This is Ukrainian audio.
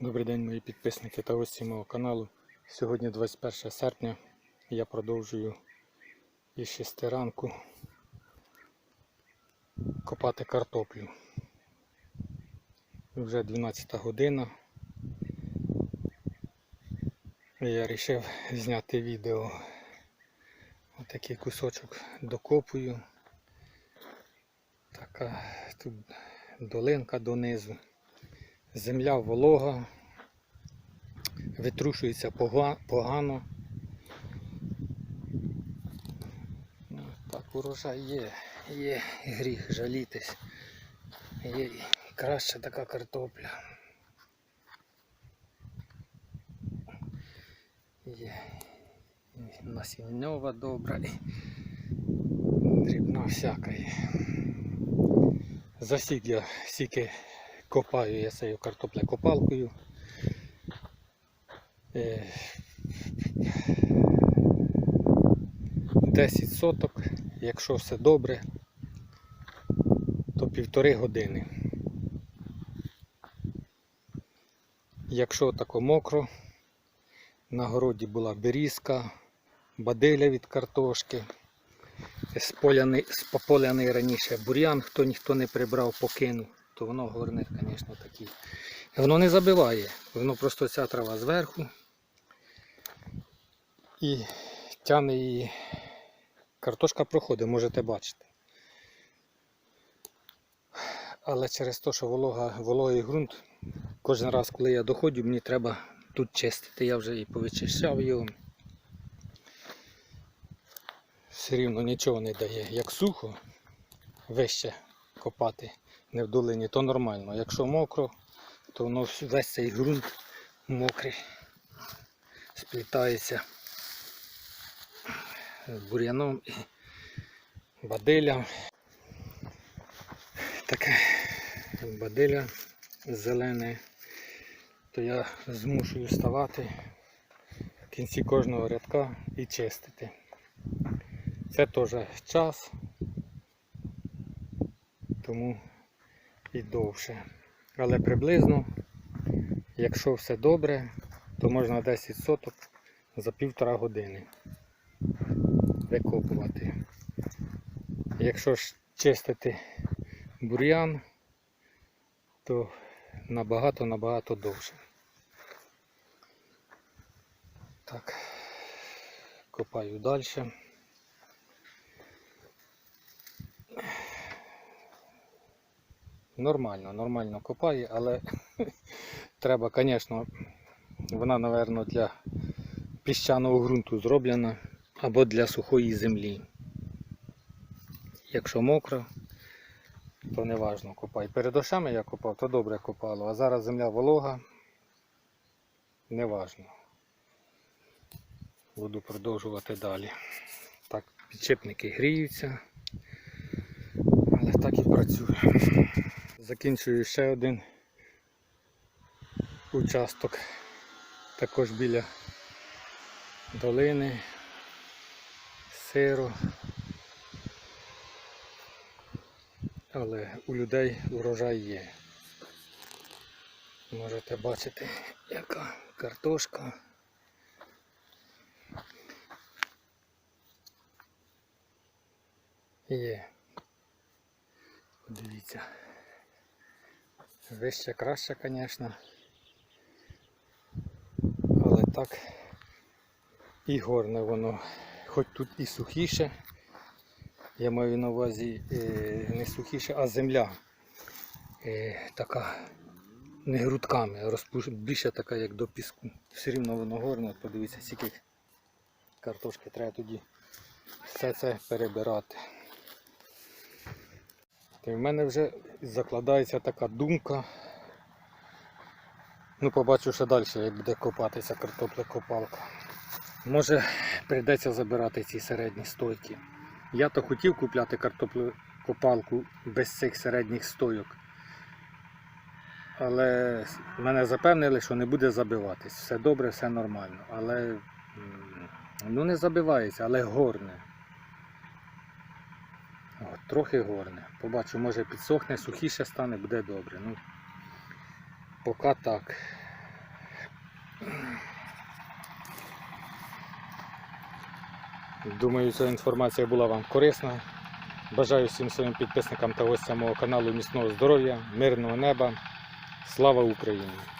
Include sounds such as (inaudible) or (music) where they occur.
Добрий день, мої підписники та гості мого каналу. Сьогодні 21 серпня. Я продовжую із 6 ранку копати картоплю. Вже 12 година. Я вирішив зняти відео. Отакий кусочок докопую. Така тут долинка донизу. Земля волога, витрушується погано. Ну, так, урожай є, є гріх жалітись. Є краща така картопля. Є насінньова добра дрібна всяка є. Засік я стільки копаю я цією картоплекопалкою. Е, 10 соток, якщо все добре, то півтори години. Якщо тако мокро, на городі була берізка, бадиля від картошки, споляний, спополяний раніше бур'ян, хто ніхто не прибрав, покинув то воно горник, звісно, такий. Воно не забиває, воно просто ця трава зверху і тягне її. Картошка проходить, можете бачити. Але через те, що волога, вологий ґрунт, кожен раз, коли я доходжу, мені треба тут чистити. Я вже і повичищав його. Все рівно нічого не дає. Як сухо, вище копати не в долині, то нормально. Якщо мокро, то воно весь цей ґрунт мокрий, сплітається з бур'яном і бадилям. Таке бадиля зелене, то я змушую ставати в кінці кожного рядка і чистити. Це теж час, тому і довше. Але приблизно, якщо все добре, то можна 10 соток за півтора години викопувати. Якщо ж чистити бур'ян, то набагато-набагато довше. Так, копаю далі. Нормально, нормально копає, але (laughs) треба, звісно, вона, напевно, для піщаного ґрунту зроблена або для сухої землі. Якщо мокро, то не важно копай. Перед дощами я копав, то добре копало, а зараз земля волога, не важно. Буду продовжувати далі. Так, підшипники гріються, але так і працює. Закінчую ще один участок, також біля долини, сиру. Але у людей урожай є. Можете бачити, яка картошка. Є. Подивіться. Вище краще, звісно. Але так і горне воно. Хоч тут і сухіше. Я маю на увазі е, не сухіше, а земля е, така не грудками, розпуш... більше така, як до піску. Все рівно воно горне, подивіться, скільки картошки треба тоді все це перебирати. Й в мене вже закладається така думка. Ну, побачу ще далі, як буде копатися картопля-копалка. Може прийдеться забирати ці середні стойки. Я то хотів купляти картоплю-копалку без цих середніх стойок. Але мене запевнили, що не буде забиватись. Все добре, все нормально. Але ну не забивається, але горне. Трохи горне. Побачу, може підсохне, сухіше стане, буде добре. Ну, поки так. Думаю, ця інформація була вам корисна. Бажаю всім своїм підписникам та гостям мого каналу міцного здоров'я, мирного неба. Слава Україні!